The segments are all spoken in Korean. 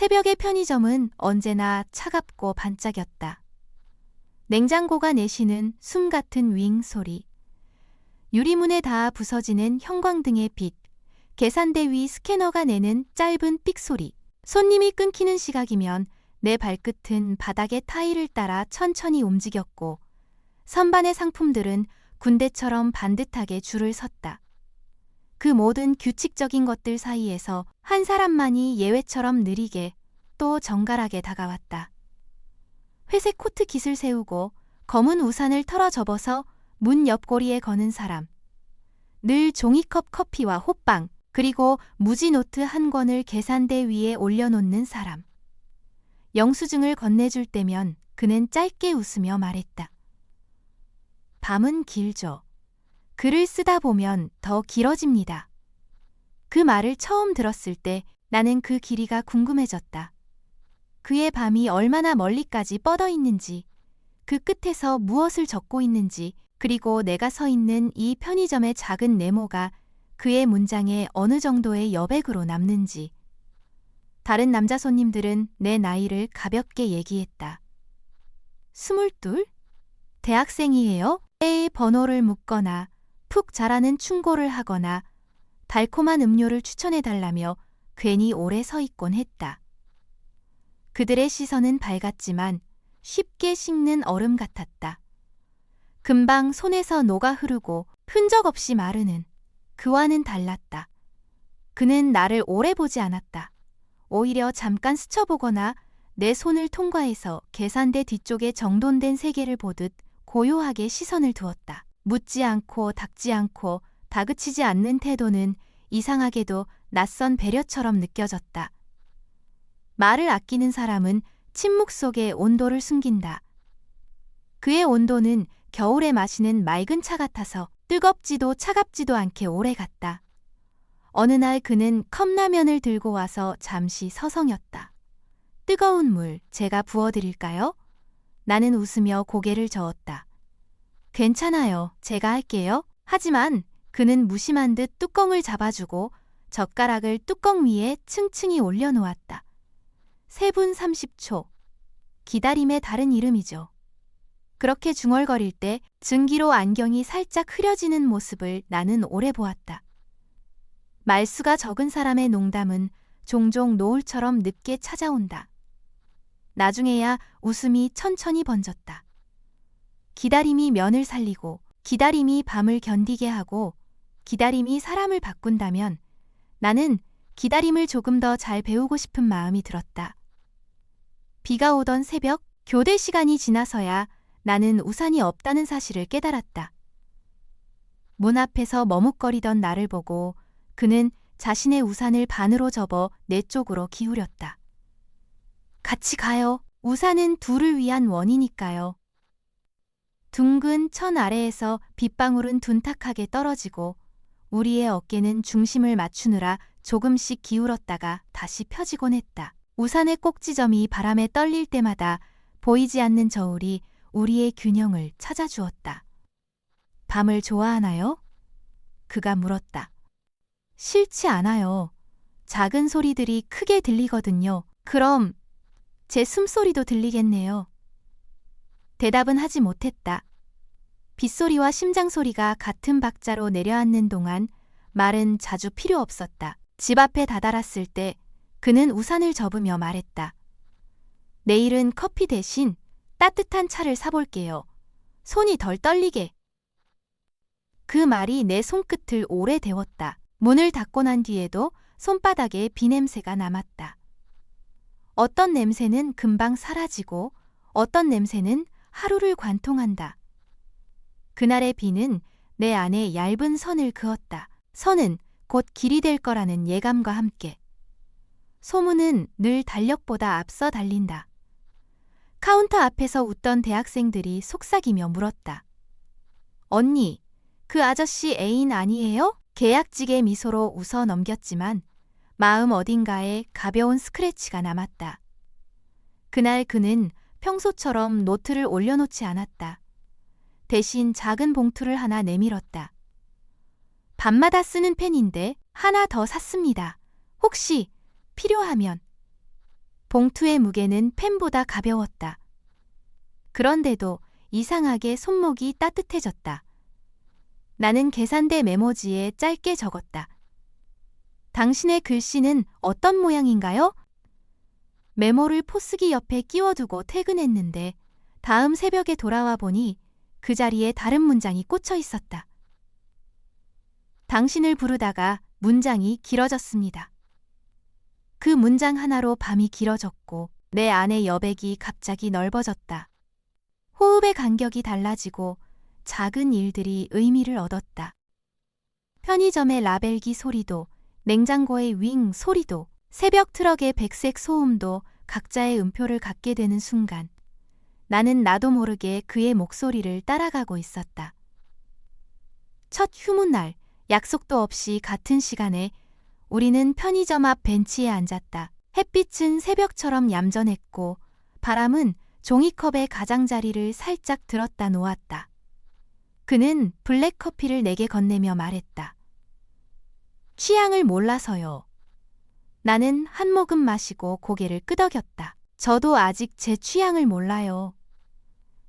새벽의 편의점은 언제나 차갑고 반짝였다. 냉장고가 내쉬는 숨 같은 윙 소리. 유리문에 닿아 부서지는 형광등의 빛. 계산대 위 스캐너가 내는 짧은 삑 소리. 손님이 끊기는 시각이면 내 발끝은 바닥의 타일을 따라 천천히 움직였고 선반의 상품들은 군대처럼 반듯하게 줄을 섰다. 그 모든 규칙적인 것들 사이에서 한 사람만이 예외처럼 느리게 또 정갈하게 다가왔다. 회색 코트 깃을 세우고 검은 우산을 털어 접어서 문 옆고리에 거는 사람. 늘 종이컵 커피와 호빵, 그리고 무지 노트 한 권을 계산대 위에 올려놓는 사람. 영수증을 건네줄 때면 그는 짧게 웃으며 말했다. 밤은 길죠. 글을 쓰다 보면 더 길어집니다. 그 말을 처음 들었을 때 나는 그 길이가 궁금해졌다. 그의 밤이 얼마나 멀리까지 뻗어 있는지, 그 끝에서 무엇을 적고 있는지, 그리고 내가 서 있는 이 편의점의 작은 네모가 그의 문장에 어느 정도의 여백으로 남는지. 다른 남자 손님들은 내 나이를 가볍게 얘기했다. 스물둘? 대학생이에요? 때의 번호를 묻거나 푹 자라는 충고를 하거나 달콤한 음료를 추천해 달라며 괜히 오래 서 있곤 했다. 그들의 시선은 밝았지만 쉽게 식는 얼음 같았다. 금방 손에서 녹아 흐르고 흔적 없이 마르는 그와는 달랐다. 그는 나를 오래 보지 않았다. 오히려 잠깐 스쳐보거나 내 손을 통과해서 계산대 뒤쪽에 정돈된 세계를 보듯 고요하게 시선을 두었다. 묻지 않고 닦지 않고 다그치지 않는 태도는 이상하게도 낯선 배려처럼 느껴졌다. 말을 아끼는 사람은 침묵 속에 온도를 숨긴다. 그의 온도는 겨울에 마시는 맑은 차 같아서 뜨겁지도 차갑지도 않게 오래 갔다. 어느 날 그는 컵라면을 들고 와서 잠시 서성였다. 뜨거운 물 제가 부어드릴까요? 나는 웃으며 고개를 저었다. 괜찮아요. 제가 할게요. 하지만 그는 무심한 듯 뚜껑을 잡아주고 젓가락을 뚜껑 위에 층층이 올려놓았다. 3분 30초. 기다림의 다른 이름이죠. 그렇게 중얼거릴 때 증기로 안경이 살짝 흐려지는 모습을 나는 오래 보았다. 말수가 적은 사람의 농담은 종종 노을처럼 늦게 찾아온다. 나중에야 웃음이 천천히 번졌다. 기다림이 면을 살리고 기다림이 밤을 견디게 하고 기다림이 사람을 바꾼다면 나는 기다림을 조금 더 잘 배우고 싶은 마음이 들었다. 비가 오던 새벽 교대 시간이 지나서야 나는 우산이 없다는 사실을 깨달았다. 문 앞에서 머뭇거리던 나를 보고 그는 자신의 우산을 반으로 접어 내 쪽으로 기울였다. 같이 가요. 우산은 둘을 위한 원이니까요. 둥근 천 아래에서 빗방울은 둔탁하게 떨어지고 우리의 어깨는 중심을 맞추느라 조금씩 기울었다가 다시 펴지곤 했다. 우산의 꼭지점이 바람에 떨릴 때마다 보이지 않는 저울이 우리의 균형을 찾아주었다. 밤을 좋아하나요? 그가 물었다. 싫지 않아요. 작은 소리들이 크게 들리거든요. 그럼 제 숨소리도 들리겠네요. 대답은 하지 못했다. 빗소리와 심장소리가 같은 박자로 내려앉는 동안 말은 자주 필요 없었다. 집 앞에 다다랐을 때 그는 우산을 접으며 말했다. 내일은 커피 대신 따뜻한 차를 사볼게요. 손이 덜 떨리게. 그 말이 내 손끝을 오래 데웠다. 문을 닫고 난 뒤에도 손바닥에 비냄새가 남았다. 어떤 냄새는 금방 사라지고 어떤 냄새는 하루를 관통한다. 그날의 비는 내 안에 얇은 선을 그었다. 선은 곧 길이 될 거라는 예감과 함께. 소문은 늘 달력보다 앞서 달린다. 카운터 앞에서 웃던 대학생들이 속삭이며 물었다. 언니, 그 아저씨 애인 아니에요? 계약직의 미소로 웃어 넘겼지만 마음 어딘가에 가벼운 스크래치가 남았다. 그날 그는 평소처럼 노트를 올려놓지 않았다. 대신 작은 봉투를 하나 내밀었다. 밤마다 쓰는 펜인데 하나 더 샀습니다. 혹시 필요하면. 봉투의 무게는 펜보다 가벼웠다. 그런데도 이상하게 손목이 따뜻해졌다. 나는 계산대 메모지에 짧게 적었다. 당신의 글씨는 어떤 모양인가요? 메모를 포스기 옆에 끼워두고 퇴근했는데 다음 새벽에 돌아와 보니 그 자리에 다른 문장이 꽂혀 있었다. 당신을 부르다가 문장이 길어졌습니다. 그 문장 하나로 밤이 길어졌고 내 안의 여백이 갑자기 넓어졌다. 호흡의 간격이 달라지고 작은 일들이 의미를 얻었다. 편의점의 라벨기 소리도 냉장고의 윙 소리도 새벽 트럭의 백색 소음도 각자의 음표를 갖게 되는 순간 나는 나도 모르게 그의 목소리를 따라가고 있었다. 첫 휴무날 약속도 없이 같은 시간에 우리는 편의점 앞 벤치에 앉았다. 햇빛은 새벽처럼 얌전했고 바람은 종이컵의 가장자리를 살짝 들었다 놓았다. 그는 블랙커피를 내게 건네며 말했다. 취향을 몰라서요. 나는 한 모금 마시고 고개를 끄덕였다. 저도 아직 제 취향을 몰라요.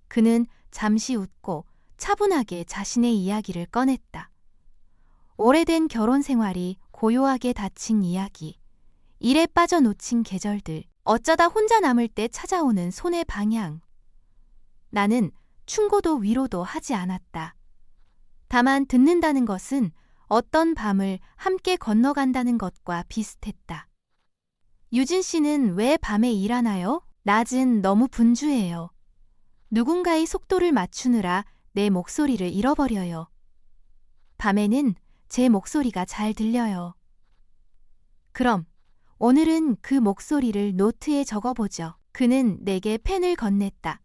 그는 잠시 웃고 차분하게 자신의 이야기를 꺼냈다. 오래된 결혼 생활이 고요하게 닫힌 이야기, 일에 빠져 놓친 계절들, 어쩌다 혼자 남을 때 찾아오는 손의 방향. 나는 충고도 위로도 하지 않았다. 다만 듣는다는 것은 어떤 밤을 함께 건너간다는 것과 비슷했다. 유진 씨는 왜 밤에 일하나요? 낮은 너무 분주해요. 누군가의 속도를 맞추느라 내 목소리를 잃어버려요. 밤에는 제 목소리가 잘 들려요. 그럼 오늘은 그 목소리를 노트에 적어보죠. 그는 내게 펜을 건넸다.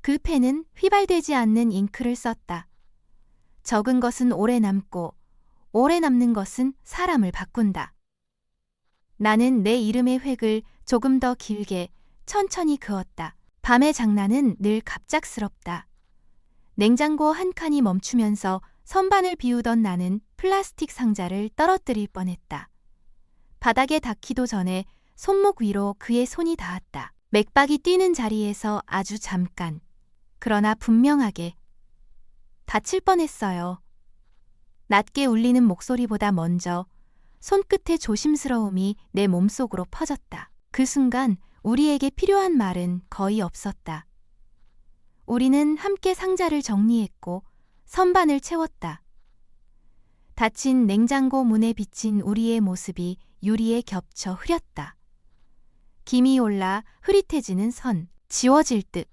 그 펜은 휘발되지 않는 잉크를 썼다. 적은 것은 오래 남고 오래 남는 것은 사람을 바꾼다. 나는 내 이름의 획을 조금 더 길게 천천히 그었다. 밤의 장난은 늘 갑작스럽다. 냉장고 한 칸이 멈추면서 선반을 비우던 나는 플라스틱 상자를 떨어뜨릴 뻔했다. 바닥에 닿기도 전에 손목 위로 그의 손이 닿았다. 맥박이 뛰는 자리에서 아주 잠깐. 그러나 분명하게. 다칠 뻔했어요. 낮게 울리는 목소리보다 먼저 손끝의 조심스러움이 내 몸속으로 퍼졌다. 그 순간 우리에게 필요한 말은 거의 없었다. 우리는 함께 상자를 정리했고 선반을 채웠다. 닫힌 냉장고 문에 비친 우리의 모습이 유리에 겹쳐 흐렸다. 김이 올라 흐릿해지는 선, 지워질 듯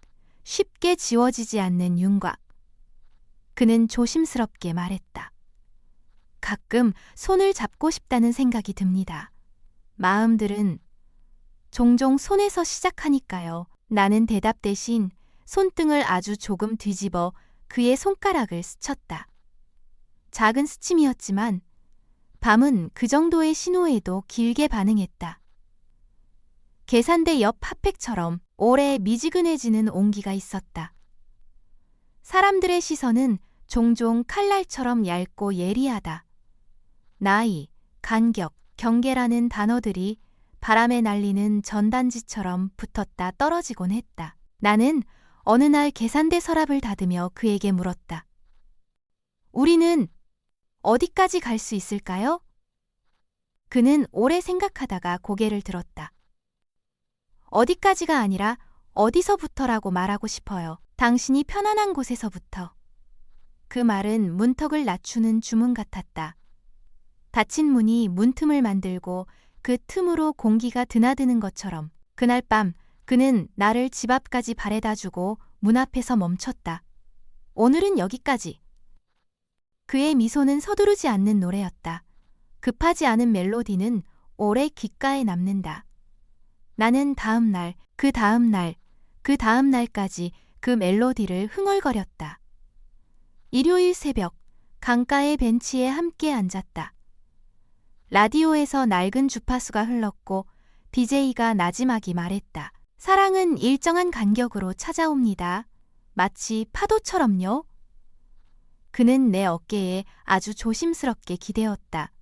쉽게 지워지지 않는 윤곽. 그는 조심스럽게 말했다. 가끔 손을 잡고 싶다는 생각이 듭니다. 마음들은 종종 손에서 시작하니까요. 나는 대답 대신 손등을 아주 조금 뒤집어 그의 손가락을 스쳤다. 작은 스침이었지만 밤은 그 정도의 신호에도 길게 반응했다. 계산대 옆 핫팩처럼 오래 미지근해지는 온기가 있었다. 사람들의 시선은 종종 칼날처럼 얇고 예리하다. 나이, 간격, 경계라는 단어들이 바람에 날리는 전단지처럼 붙었다 떨어지곤 했다. 나는 어느 날 계산대 서랍을 닫으며 그에게 물었다. 우리는 어디까지 갈 수 있을까요? 그는 오래 생각하다가 고개를 들었다. 어디까지가 아니라 어디서부터라고 말하고 싶어요. 당신이 편안한 곳에서부터. 그 말은 문턱을 낮추는 주문 같았다. 닫힌 문이 문틈을 만들고 그 틈으로 공기가 드나드는 것처럼 그날 밤 그는 나를 집 앞까지 바래다 주고 문 앞에서 멈췄다. 오늘은 여기까지. 그의 미소는 서두르지 않는 노래였다. 급하지 않은 멜로디는 오래 귓가에 남는다. 나는 다음 날, 그 다음 날, 그 다음 날까지 그 멜로디를 흥얼거렸다. 일요일 새벽, 강가의 벤치에 함께 앉았다. 라디오에서 낡은 주파수가 흘렀고 DJ가 나지막이 말했다. 사랑은 일정한 간격으로 찾아옵니다. 마치 파도처럼요. 그는 내 어깨에 아주 조심스럽게 기대었다.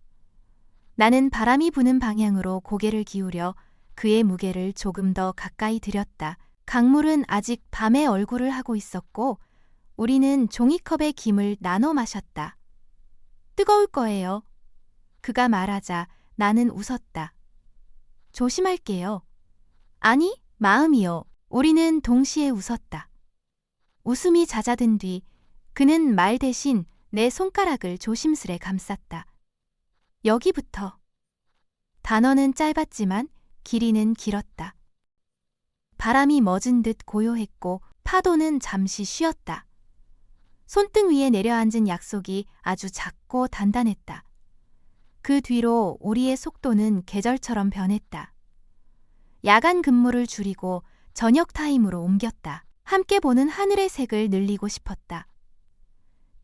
나는 바람이 부는 방향으로 고개를 기울여 그의 무게를 조금 더 가까이 들였다. 강물은 아직 밤의 얼굴을 하고 있었고 우리는 종이컵의 김을 나눠 마셨다. 뜨거울 거예요. 그가 말하자 나는 웃었다. 조심할게요. 아니, 마음이요. 우리는 동시에 웃었다. 웃음이 잦아든 뒤 그는 말 대신 내 손가락을 조심스레 감쌌다. 여기부터. 단어는 짧았지만 길이는 길었다. 바람이 멎은 듯 고요했고 파도는 잠시 쉬었다. 손등 위에 내려앉은 약속이 아주 작고 단단했다. 그 뒤로 우리의 속도는 계절처럼 변했다. 야간 근무를 줄이고 저녁 타임으로 옮겼다. 함께 보는 하늘의 색을 늘리고 싶었다.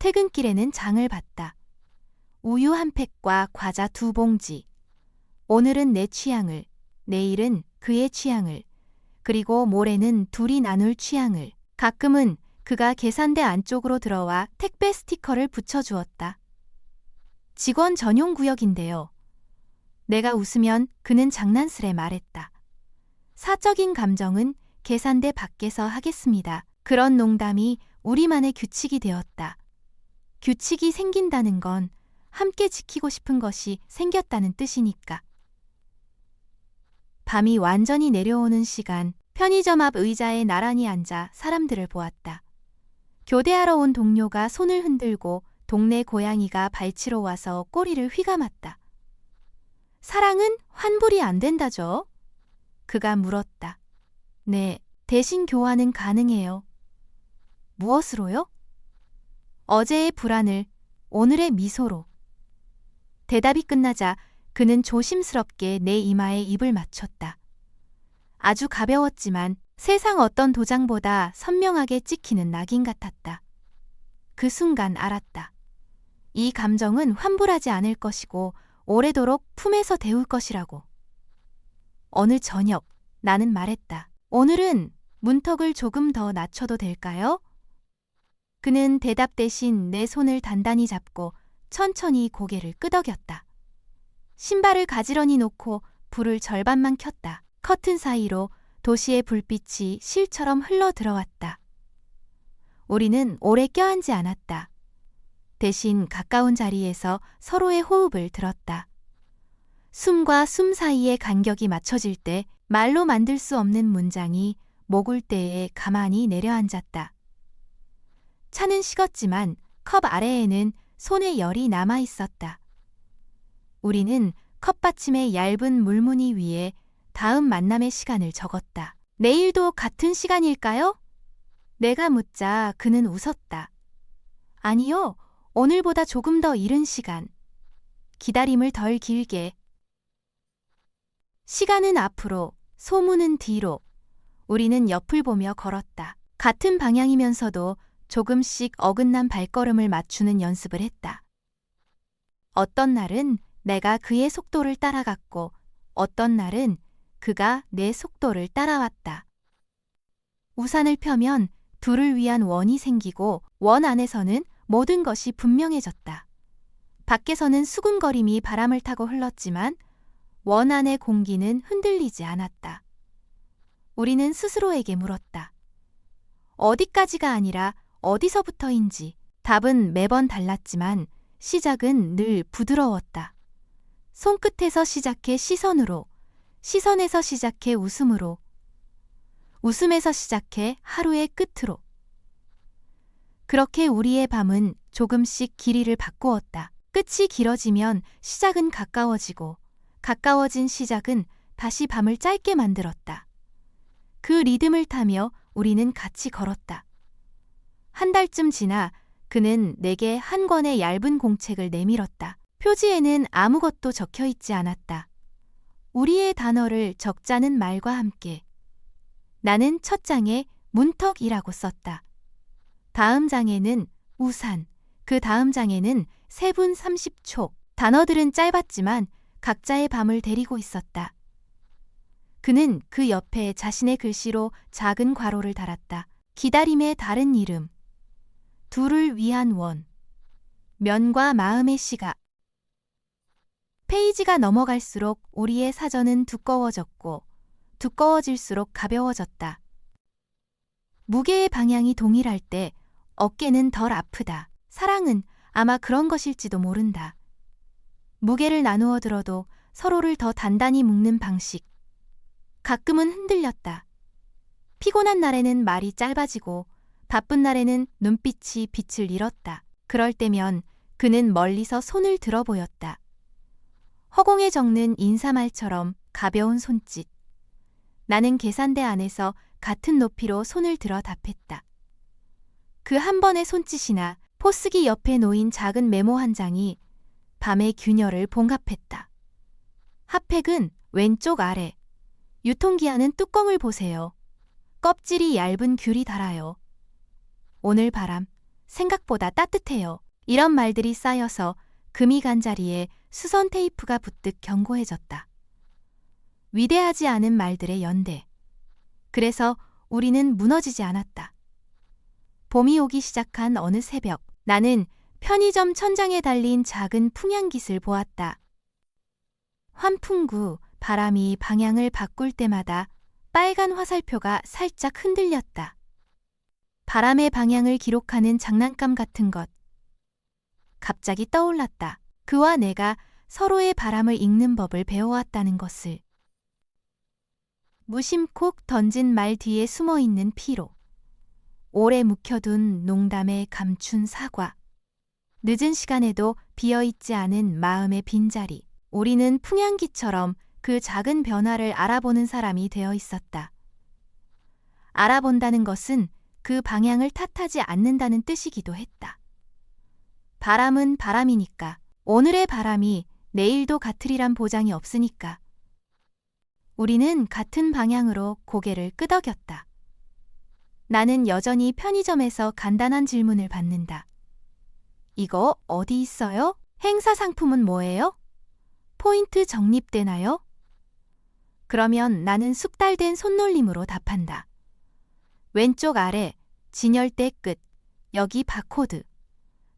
퇴근길에는 장을 봤다. 우유 한 팩과 과자 두 봉지. 오늘은 내 취향을, 내일은 그의 취향을, 그리고 모레는 둘이 나눌 취향을. 가끔은 그가 계산대 안쪽으로 들어와 택배 스티커를 붙여주었다. 직원 전용 구역인데요. 내가 웃으면 그는 장난스레 말했다. 사적인 감정은 계산대 밖에서 하겠습니다. 그런 농담이 우리만의 규칙이 되었다. 규칙이 생긴다는 건 함께 지키고 싶은 것이 생겼다는 뜻이니까. 밤이 완전히 내려오는 시간, 편의점 앞 의자에 나란히 앉아 사람들을 보았다. 교대하러 온 동료가 손을 흔들고 동네 고양이가 발치러 와서 꼬리를 휘감았다. 사랑은 환불이 안 된다죠? 그가 물었다. 네, 대신 교환은 가능해요. 무엇으로요? 어제의 불안을 오늘의 미소로. 대답이 끝나자 그는 조심스럽게 내 이마에 입을 맞췄다. 아주 가벼웠지만 세상 어떤 도장보다 선명하게 찍히는 낙인 같았다. 그 순간 알았다. 이 감정은 환불하지 않을 것이고 오래도록 품에서 데울 것이라고. 어느 저녁 나는 말했다. 오늘은 문턱을 조금 더 낮춰도 될까요? 그는 대답 대신 내 손을 단단히 잡고 천천히 고개를 끄덕였다. 신발을 가지런히 놓고 불을 절반만 켰다. 커튼 사이로 도시의 불빛이 실처럼 흘러 들어왔다. 우리는 오래 껴앉지 않았다. 대신 가까운 자리에서 서로의 호흡을 들었다. 숨과 숨 사이의 간격이 맞춰질 때 말로 만들 수 없는 문장이 목울대에 가만히 내려앉았다. 차는 식었지만 컵 아래에는 손의 열이 남아 있었다. 우리는 컵받침의 얇은 물무늬 위에 다음 만남의 시간을 적었다. 내일도 같은 시간일까요? 내가 묻자 그는 웃었다. 아니요, 오늘보다 조금 더 이른 시간. 기다림을 덜 길게. 시간은 앞으로, 소문은 뒤로. 우리는 옆을 보며 걸었다. 같은 방향이면서도 조금씩 어긋난 발걸음을 맞추는 연습을 했다. 어떤 날은 내가 그의 속도를 따라갔고, 어떤 날은 그가 내 속도를 따라왔다. 우산을 펴면 둘을 위한 원이 생기고 원 안에서는 모든 것이 분명해졌다. 밖에서는 수군거림이 바람을 타고 흘렀지만 원 안의 공기는 흔들리지 않았다. 우리는 스스로에게 물었다. 어디까지가 아니라 어디서부터인지 답은 매번 달랐지만 시작은 늘 부드러웠다. 손끝에서 시작해 시선으로, 시선에서 시작해 웃음으로, 웃음에서 시작해 하루의 끝으로. 그렇게 우리의 밤은 조금씩 길이를 바꾸었다. 끝이 길어지면 시작은 가까워지고, 가까워진 시작은 다시 밤을 짧게 만들었다. 그 리듬을 타며 우리는 같이 걸었다. 한 달쯤 지나 그는 내게 한 권의 얇은 공책을 내밀었다. 표지에는 아무것도 적혀 있지 않았다. 우리의 단어를 적자는 말과 함께. 나는 첫 장에 문턱이라고 썼다. 다음 장에는 우산, 그 다음 장에는 세 분 30초. 단어들은 짧았지만 각자의 밤을 데리고 있었다. 그는 그 옆에 자신의 글씨로 작은 괄호를 달았다. 기다림의 다른 이름. 둘을 위한 원. 면과 마음의 시가. 페이지가 넘어갈수록 우리의 사전은 두꺼워졌고 두꺼워질수록 가벼워졌다. 무게의 방향이 동일할 때 어깨는 덜 아프다. 사랑은 아마 그런 것일지도 모른다. 무게를 나누어 들어도 서로를 더 단단히 묶는 방식. 가끔은 흔들렸다. 피곤한 날에는 말이 짧아지고 바쁜 날에는 눈빛이 빛을 잃었다. 그럴 때면 그는 멀리서 손을 들어 보였다. 허공에 적는 인사말처럼 가벼운 손짓. 나는 계산대 안에서 같은 높이로 손을 들어 답했다. 그 한 번의 손짓이나 포스기 옆에 놓인 작은 메모 한 장이 밤의 균열을 봉합했다. 핫팩은 왼쪽 아래. 유통기한은 뚜껑을 보세요. 껍질이 얇은 귤이 달아요. 오늘 바람, 생각보다 따뜻해요. 이런 말들이 쌓여서 금이 간 자리에 수선 테이프가 붙듯 견고해졌다. 위대하지 않은 말들의 연대. 그래서 우리는 무너지지 않았다. 봄이 오기 시작한 어느 새벽, 나는 편의점 천장에 달린 작은 풍향깃을 보았다. 환풍구 바람이 방향을 바꿀 때마다 빨간 화살표가 살짝 흔들렸다. 바람의 방향을 기록하는 장난감 같은 것. 갑자기 떠올랐다. 그와 내가 서로의 바람을 읽는 법을 배워왔다는 것을. 무심코 던진 말 뒤에 숨어 있는 피로. 오래 묵혀둔 농담에 감춘 사과. 늦은 시간에도 비어있지 않은 마음의 빈자리. 우리는 풍향기처럼 그 작은 변화를 알아보는 사람이 되어 있었다. 알아본다는 것은 그 방향을 탓하지 않는다는 뜻이기도 했다. 바람은 바람이니까. 오늘의 바람이 내일도 같으리란 보장이 없으니까. 우리는 같은 방향으로 고개를 끄덕였다. 나는 여전히 편의점에서 간단한 질문을 받는다. 이거 어디 있어요? 행사 상품은 뭐예요? 포인트 적립되나요? 그러면 나는 숙달된 손놀림으로 답한다. 왼쪽 아래, 진열대 끝, 여기 바코드.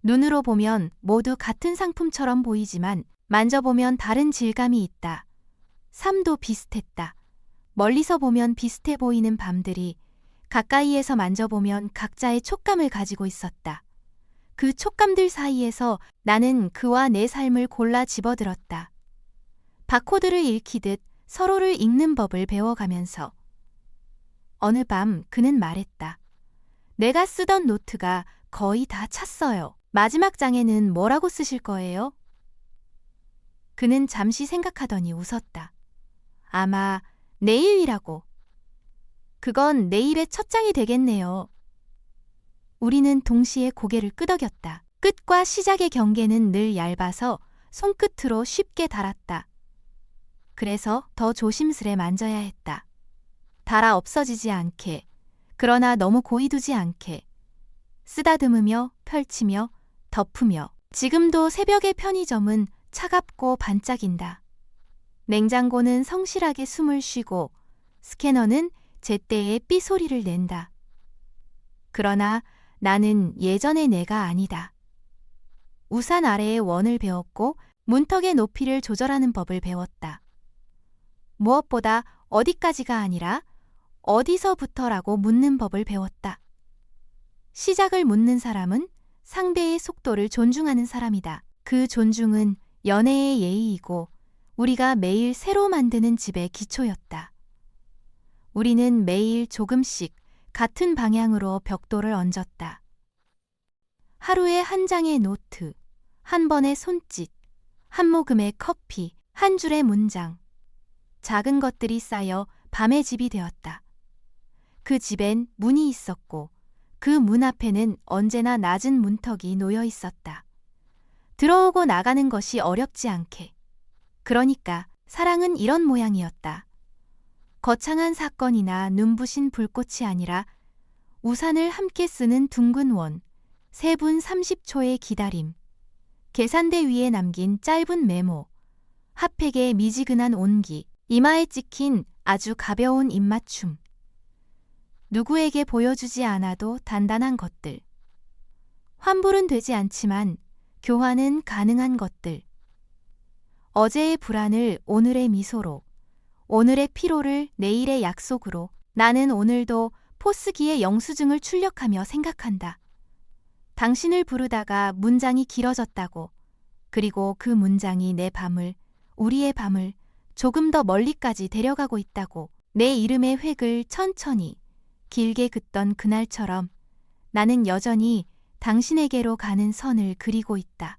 눈으로 보면 모두 같은 상품처럼 보이지만 만져보면 다른 질감이 있다. 삶도 비슷했다. 멀리서 보면 비슷해 보이는 밤들이 가까이에서 만져보면 각자의 촉감을 가지고 있었다. 그 촉감들 사이에서 나는 그와 내 삶을 골라 집어들었다. 바코드를 읽히듯 서로를 읽는 법을 배워가면서 어느 밤 그는 말했다. 내가 쓰던 노트가 거의 다 찼어요. 마지막 장에는 뭐라고 쓰실 거예요? 그는 잠시 생각하더니 웃었다. 아마 내일이라고. 그건 내일의 첫 장이 되겠네요. 우리는 동시에 고개를 끄덕였다. 끝과 시작의 경계는 늘 얇아서 손끝으로 쉽게 달았다. 그래서 더 조심스레 만져야 했다. 달아 없어지지 않게, 그러나 너무 고이 두지 않게, 쓰다듬으며 펼치며 덮으며 지금도 새벽의 편의점은 차갑고 반짝인다. 냉장고는 성실하게 숨을 쉬고 스캐너는 제때에 삐 소리를 낸다. 그러나 나는 예전의 내가 아니다. 우산 아래의 원을 배웠고 문턱의 높이를 조절하는 법을 배웠다. 무엇보다 어디까지가 아니라 어디서부터라고 묻는 법을 배웠다. 시작을 묻는 사람은 상대의 속도를 존중하는 사람이다. 그 존중은 연애의 예의이고 우리가 매일 새로 만드는 집의 기초였다. 우리는 매일 조금씩 같은 방향으로 벽돌을 얹었다. 하루에 한 장의 노트, 한 번의 손짓, 한 모금의 커피, 한 줄의 문장. 작은 것들이 쌓여 밤의 집이 되었다. 그 집엔 문이 있었고 그 문 앞에는 언제나 낮은 문턱이 놓여 있었다. 들어오고 나가는 것이 어렵지 않게. 그러니까 사랑은 이런 모양이었다. 거창한 사건이나 눈부신 불꽃이 아니라 우산을 함께 쓰는 둥근 원, 세분 30초의 기다림, 계산대 위에 남긴 짧은 메모, 핫팩의 미지근한 온기, 이마에 찍힌 아주 가벼운 입맞춤. 누구에게 보여주지 않아도 단단한 것들. 환불은 되지 않지만 교환은 가능한 것들. 어제의 불안을 오늘의 미소로, 오늘의 피로를 내일의 약속으로 나는 오늘도 포스기의 영수증을 출력하며 생각한다. 당신을 부르다가 문장이 길어졌다고. 그리고 그 문장이 내 밤을, 우리의 밤을 조금 더 멀리까지 데려가고 있다고. 내 이름의 획을 천천히, 길게 긋던 그날처럼 나는 여전히 당신에게로 가는 선을 그리고 있다.